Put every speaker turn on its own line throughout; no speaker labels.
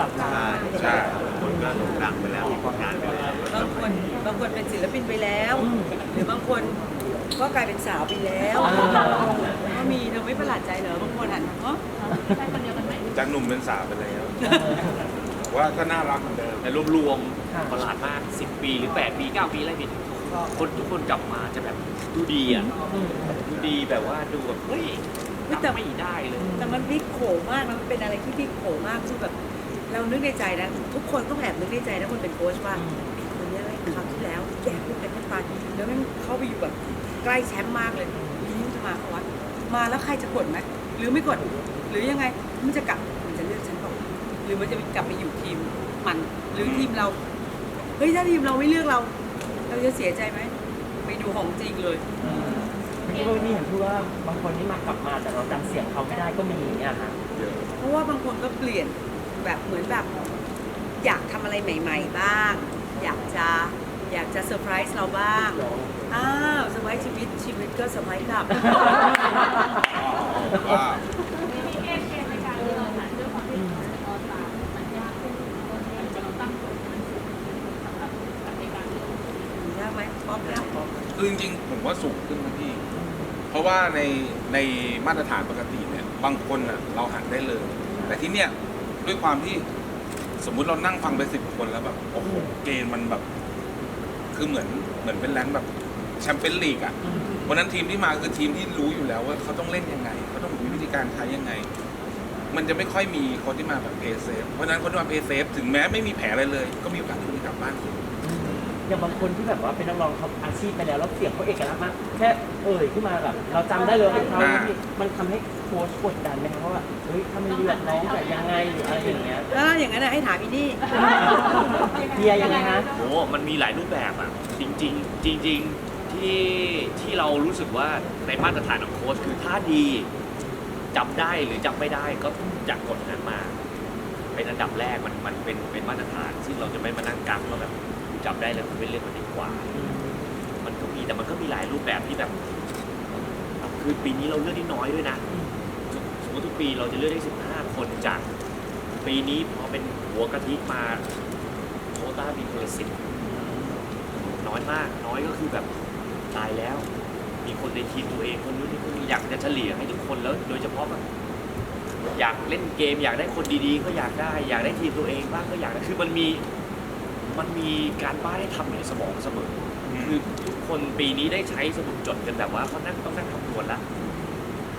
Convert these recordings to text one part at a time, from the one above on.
กลับมา
ใช่คนก็หลงรักไปแล้วมีผลงานไปแล้ว
บางคนบางคนเป็นศิลปินไปแล้ว หรือบางคนก็กลายเป็นสาวไปแล้วก็มีเธอไม่ประหลาดใจเหรอบางคนอะเนาะ
จากหนุ่มเป็นสาวไปแล้วว่าก็น่ารักเหมือนเดิม
แต่รวมๆประหลาดมาก 10 ปีหรือ 8 ปี 9 ปีอะไรผิดคนทุกคนกลับมาจะแบบดูดีอะดูดีแบบว่าดูแบบเฮ้ยทำไม่ได้เลย
แต่มันพลิกโผมากนะมันเป็นอะไรที่พลิกโผมากคือแบบ เรานึกในใจนะทุกคนต้องแอบนึกในใจนะคนเป็นโค้ชว่าไอ้คนเนี้ยอะไรคราวที่แล้วแย่พูดเป็นทั้งตายแล้วแม่งเข้าไปอยู่แบบใกล้แชมป์มากเลยปีนี้มันจะมาเขาวะมาแล้วใครจะกดไหมหรือไม่กด หรือยังไงมันจะกลับมันจะเลือกฉันเปล่าหรือมันจะกลับไปอยู่ทีมมันหรือทีมเราเฮ้ยถ้าทีมเราไม่เลือกเรา เราจะเสียใจไหมไปดูของจริงเลย
เมื่อกี้ก็นี่เห็นพูดว่าบางคนที่มากลับมาแต่เราจำเสียงเขาไม่ได้ก็มีอย่างเงี้ยค่ะ
เยอะ
เพราะว่าบางคนก็เปลี่ยน แบบเหมือนแบบอยากทำอะไรใหม่ ๆ บ้าง อยากจะอยากจะเซอร์ไพรส์เราบ้าง อ้าวเซอร์ไพรส์ชีวิตชีวิตก็เซอร์ไพรส์กลับ
ว่า
มีเกณฑ์เกณฑ์ในการเลือกค่ะด้วยความที่ออสตามันยากขึ้นคนที่จะต้องตั้งกฎมันสูงขึ้นสำหรับในการเลือก
ยากไหมป๊อปยากป๊อป
คือจริงๆผมว่าสูงขึ้นนะพี่ เพราะว่าในในมาตรฐานปกติเนี่ยบางคนอะเราหันได้เลย แต่ที่เนี่ย ด้วยความที่สมมุติเรานั่งฟังไปสิบคนแล้วแบบโอ้โหเกณฑ์มันแบบ คือเหมือนเหมือนเป็นแรงค์แบบแชมเปี้ยนลีกอะวันนั้นทีมที่มาคือทีมที่รู้อยู่แล้วว่าเขาต้องเล่นยังไงเขาต้องมีวิธีการใช้ยังไง มันจะไม่ค่อยมีคนที่มาแบบเพย์เซฟเพราะฉะนั้นคนที่มาเพย์เซฟถึงแม้ไม่มีแผลอะไรเลย ก็มีโอกาสที่จะกลับบ้านสูง
อย่างบางคนที่แบบว่าเป็นนักร้องเขาอาชีพไปแล้วแล้วเสียงเขาเอกลักษณ์มากแค่เอ่ยขึ้นมาแบบเราจำได้เลยว่าเป็นเขา
อ่า
มันทำให้ โค้ชกดดันไหมครับเพราะว่าเฮ้ยถ้าไม่เลือกน้องจะยังไงหรืออะไรอย่างเงี้ย
แล้วอย่างนั้นนะให้ถามอีนี่
เฮียยังไงฮะ
โอ้มันมีหลายรูปแบบอะจริงๆจริง ๆ ที่ที่เรารู้สึกว่าในมาตรฐานของโค้ชคือถ้าดีจำได้หรือจำไม่ได้ก็จากกฎนั้นมา เป็นอันดับแรกมันมันเป็นเป็นมาตรฐาน ซึ่งเราจะไม่มานั่งกักว่าแบบจำได้แล้วมันเป็นเรื่องมันดีกว่า มันก็มีแต่มันก็มีหลายรูปแบบที่แบบ คือปีนี้เราเลือกได้น้อยด้วยนะส มมติทุกปีเราจะเลือกได้15 คนจาก ปีนี้พอเป็นหัวกะทิมาโควต้ามีคนละสิบน้อยมาก น้อยก็คือแบบตายแล้ว มีคนในทีมตัวเองคนนู้นนี่คนนี้อยากจะเฉลี่ยให้ทุกคนแล้ว โดยเฉพาะแบบอยากเล่นเกม อยากได้คนดีๆ ก็อยากได้ อยากได้ทีมตัวเองบ้างก็อยากได้คือมันมีมันมีการบ้านให้ทำอยู่ในสมองเสมอ คือทุกคนปีนี้ได้ใช้สมุดจดกันแบบว่าเขานั่งต้องนั่งคำนวณละ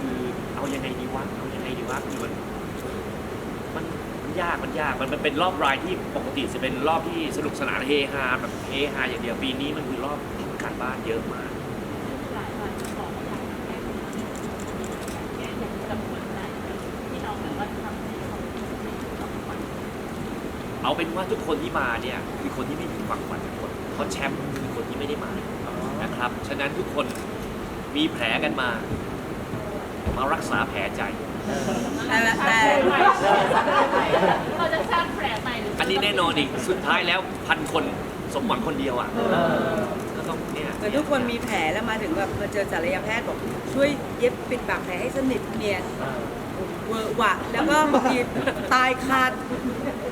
คือเอายังไงดีวะเอายังไงดีวะคือมันมันมันยากมันยากมันมันเป็นรอบรายที่ปกติจะเป็นรอบที่สนุกสนานเฮฮาแบบเฮฮาอย่างเดียวปีนี้มันคือรอบทำการบ้านเยอะมาก
หลายวันขอมาแก้ปัญหาแก้อย่างจำนวนได้ที่เราแบบว่าทำให้เขาไม่ต้องฝัน
เอาเป็นว่าทุกคนที่มาเนี่ยคือคนที่ไม่มีความฝันทุกคนเพราะแชมป์คือคนที่ไม่ได้มานะครับ ฉะนั้นทุกคนมีแผลกันมา มารักษาแผลใจ
แต่แต่
เราจะสร้างแผลใหม่หรือ
อันนี้แน่นอนอีกสุดท้ายแล้วพันคนสมหวังคนเดียวอะ
เออ
ก็ต้องเนี่ย
เหมือนทุกคนมีแผลแล้วมาถึงแบบมาเจอศัลยแพทย์บอกช่วยเย็บปิดปากแผลให้สนิทเนียน
เออ
เวอร์วะแล้วก็บางทีตายคา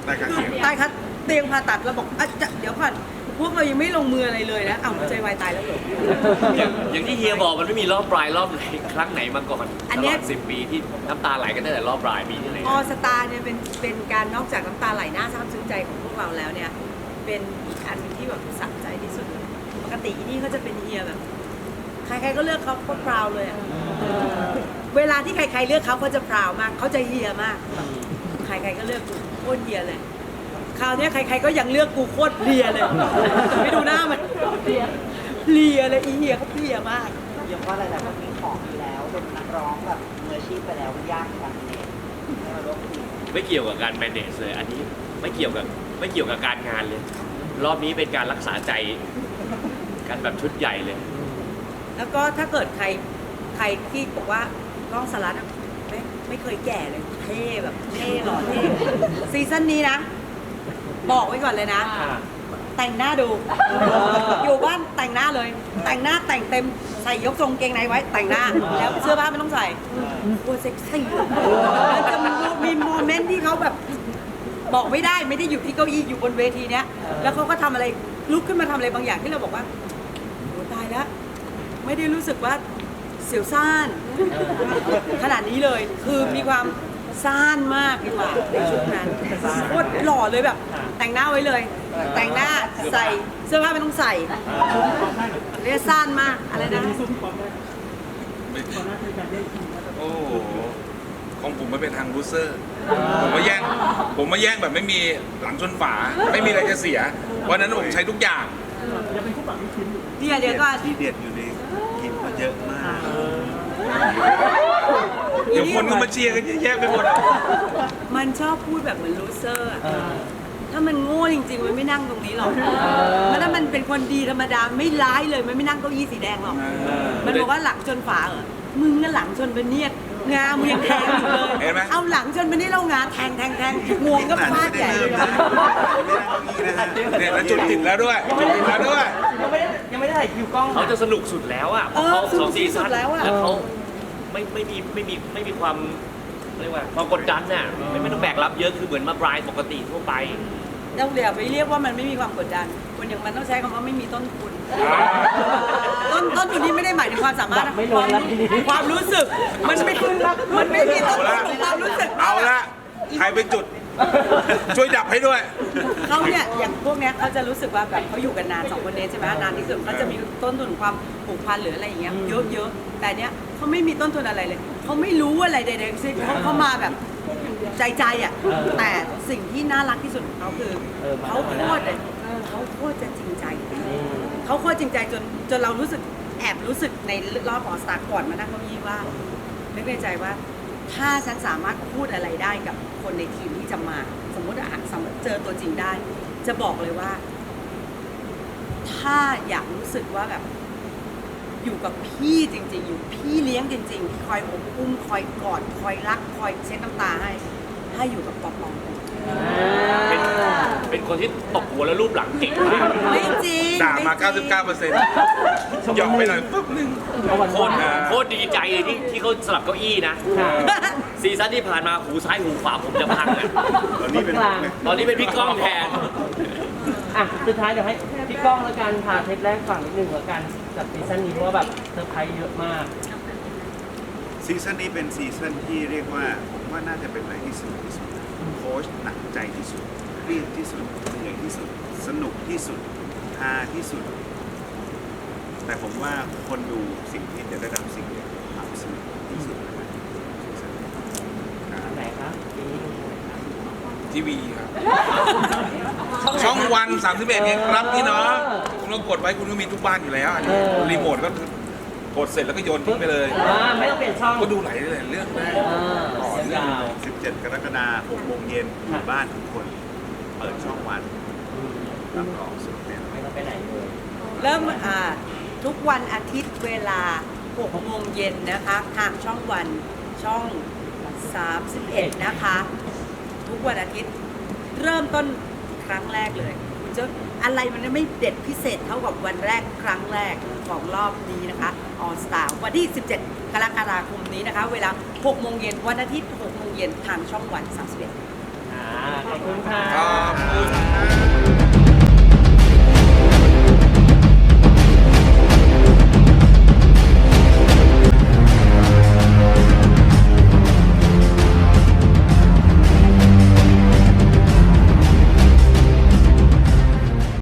ได้การเขียน
ตายคาเตียงผ่าตัดเราบอกอะจะเดี๋ยวก่อน พวกเรายังไม่ลงมืออะไรเลยนะอ้าวหัวใจวายตายแล้วเหรอ
อย่างอย่างที่เฮียบอกมันไม่มีรอบปลายรอบไหนครั้งไหนมาก่อน
อัน
ต
เนี้
ล
ย
อดสิบปีที่น้ำตาไหลกันตั้งแต่รอบปลายปีที่แล้ว
ออสตาเนี่ยเป็นเป็นการนอกจากน้ำตาไหลหน้าซาบซึ้งใจของพวกเราแล้วเนี่ย เป็นอีกอันหนึ่งที่แบบสะใจที่สุดเลยปกติอีนี่เขาจะเป็นเฮียแบบ ใครๆก็เลือกเขาก็พราวเลยอะเวลาที่ใครๆเลือกเขาเขาจะพราวมากเขาจะเฮียมาก ใครๆก็เลือกกูโคตรเฮียเลย คราวเนี้ยใคร ๆ ก็ยังเลือกกูโคตรเพลียเลย ไม่ดูหน้ามันเพลียเพลียเลยอีเฮียเขาเพลียมาก
ยังว่าอะไรนะมันมีของอยู่แล้วเป็นนักร้องแบบมืออาชีพไปแล้วมันยากในการเล่นให้มาร่วมทีม
ไม่เกี่ยวกับการ manage เลย อันนี้ไม่เกี่ยวกับไม่เกี่ยวกับการงานเลย รอบนี้เป็นการรักษาใจกันแบบชุดใหญ่เลย
แล้วก็ถ้าเกิดใครใครที่บอกว่ากล้องสลัดอะไม่ไม่เคยแก่เลย เท่แบบเท่หล่อเท่ซีซั่นนี้นะ บอกไว้ก่อนเลยนะ
อ่า
แต่งหน้าดูอยู่บ้านแต่งหน้าเลย แต่งหน้าแต่งเต็มใส่ยกทรงเกงในไว้ แต่งหน้าแล้วเสื้อผ้าไม่ต้องใส่กลัวเซ็กซี่มันจะมีโมเมนต์ที่เขาแบบบอกไม่ได้ไม่ได้อยู่ที่เก้าอี้อยู่บนเวทีเนี้ยแล้วเขาก็ทำอะไรลุกขึ้นมาทำอะไรบางอย่างที่เราบอกว่าโอ้ตายแล้ว ไม่ได้รู้สึกว่าเสียวซ่าน ขนาดนี้เลยคือมีความ ซ่านมากดีกว่าในชุดนั้นโคตรหล่อเลยแบบ แต่งหน้าไว้เลย แต่งหน้าใส่เสื้อผ้าไม่ต้องใส่เรียกซ่านมากอะไรนะ
ไม่โอ้โหของผมไม่เป็นทางลูเซอร์ ผมมาแย่ง ผมมาแย่งแบบไม่มีหลังชนฝา ไม่มีอะไรจะเสีย วันนั้นผมใช้ทุกอย่าง
เนี่ยเดี๋ยวก่อน
ที่เด็ดอยู่ในคลิปก็เยอะมาก
เดี๋ยวคนก็มาเชียร์กันเยอะแยะไปหมด
มันชอบพูดแบบเหมือนลูเซอร์อะ
เออ
ถ้ามันโง่จริงๆ มันไม่นั่งตรงนี้หรอกมันถ้ามันเป็นคนดีธรรมดาไม่ร้ายเลยมันไม่นั่งเก้าอี้สีแดงหรอก มันบอกว่าหลังชนฝาเหรอมึงน่ะหลังชนเป็นเนียดงามึงยังแทงอยู่เลย
เห็นไหม
เอาหลังชนเป็นเนียดแล้วงาแทงแทงแทงงวงก็ฟาดใหญ่เลย
เนี่ยแล้วจุดติดแล้วด้วยจุดติดแล้วด้วย
ยังไม่ได้ยังไม่ได้ถ่ายคิวกล้อง
เขาจะสนุกสุดแล้วอะเพ
เอ
ราะ
อ
เขา
สนุ
สอกงซี
ที่สุ
ซั่
ด
น
แล้วอะ
แล้วเขา ไม่ไม่มีไม่มีไม่มีความเรียกว่าความกดดันน่ะไม่ไม่ต้องแบกรับเยอะคือเหมือนมาบรายปกติทั่วไป
เราเดี๋ยวไปเรียกว่ามันไม่มีความกดดันคนอย่างมันต้องใช้คำว่าไม่มีต้นทุนต้นต้นทุนที่ไม่ได้หมายถึงความสามารถ
ดั
นะ
บไม่ลงแล้วทีนี้
ความรู้สึกมันไม่มันไม่มีต้นทุนของความรู้สึก
เอาละใครเป็นจุด ช่วยดับให้ด้วย
เขาเนี่ยอย่างพวกเนี้ยเขาจะรู้สึกว่าแบบเขาอยู่กันนานสองคนนี้ใช่ไหมนานที่สุดเขาจะมีต้นทุนความผูกพันหรืออะไรอย่างเงี้ยเยอะๆแต่เนี้ยเขาไม่มีต้นทุนอะไรเลยเขาไม่รู้อะไรใดๆทั้งสิ้นเขาเขามาแบบใจใจๆอะ
เออ
แต่สิ่งที่น่ารักที่สุดของเขาคือ
เออมา
เขา
แล้ว
โคตรอะเขาโคตรจะจริงใจ เขาโคตรจริงใจจนจนเรารู้สึกแอบรู้สึกในรอบของสตาร์ก่อนมานั่งเก้าอี้ว่านึกในใจว่า ถ้าฉันสามารถพูดอะไรได้กับคนในทีมที่จะมา สมมติว่าสมมติเจอตัวจริงได้ จะบอกเลยว่า ถ้าอยากรู้สึกว่าแบบอยู่กับพี่จริง ๆ อยู่พี่เลี้ยงจริงๆคอยอบอุ้มคอยกอด คอยรัก คอยเช็ดน้ำตาให้ ให้อยู่กับปอปอง
เป็นเป็นคนที่ตบหัวแล้วรูปหลังเก่งมาก
ไม่จริง
ด่ามา
ไจริง
99เปอร์เซ็นต์หยอกไปหน่อยปุ๊บนึง
เอาวัน
โคตร
อ่า
โคตรดีใจเลยที่ที่เขาสลับเก้าอี้นะ
ค่ะ
ซีซั่นที่ผ่านมาหูซ้ายหูขวาผมจะพังอะ
ตอนนี้เป็น
กลาง
ตอนนี้เป็นพี่ก้องแทน
อะสุดท้ายเดี๋ยวให้พี่ก้องแล้วกันพาเทปแรกฝั่งนิดนึงแล้วกันกับซีซั่นนี้เพราะว่าแบบเซอร์ไพรส์เยอะมาก
ซีซั่นนี้เป็นซีซั่นที่เรียกว่าผม ว่าน่าจะเป็นอะไรที่สนุกที่สุดโค้ชหนักใจที่สุดเครียดที่สุดเหนื่อยที่สุด สนุกที่สุดฮาที่สุด แต่ผมว่าคนดูสิ่งที่จะได้รับสิ่งเดียวคือความสนุกที่สุดนะครับซีซั่นนี้ครับ
อันไหนครับปีนี้
ทีวีครับ ช่องวัน 31เองครับพี่น้องคุณก็กดไว้คุณก็มีทุกบ้านอยู่แล้วอันนี้รีโมทก็กดเสร็จแล้วก็โยนทิ้งไปเลย
อ่าไม่ต้องเปลี่ยนช่อง
ก็ดูหลายหลายเรื่องได้
17 กรกฎาคม6โมงเย็นอยู่บ้านทุกคน เปิดช่องวัน
อืม
รับรองสนุกแน่นอน
ไม่ต้องไปไหนเลย
เริ่มอ่าทุกวันอาทิตย์เวลา6โมงเย็นนะคะทางช่องวันช่อง 31 นะคะ ทุกวันอาทิตย์เริ่มต้นครั้งแรกเลยคุณจะอะไรมันไม่เด็ดพิเศษเท่ากับวันแรกครั้งแรกของรอบนี้นะคะออสตาวันที่ 17 กรกฎาคมนี้นะคะ เวลา 6 โมงเย็นวันอาทิตย์6โมง เย็นทางช่องวัน31
ขอบคุณค่ะ ครับ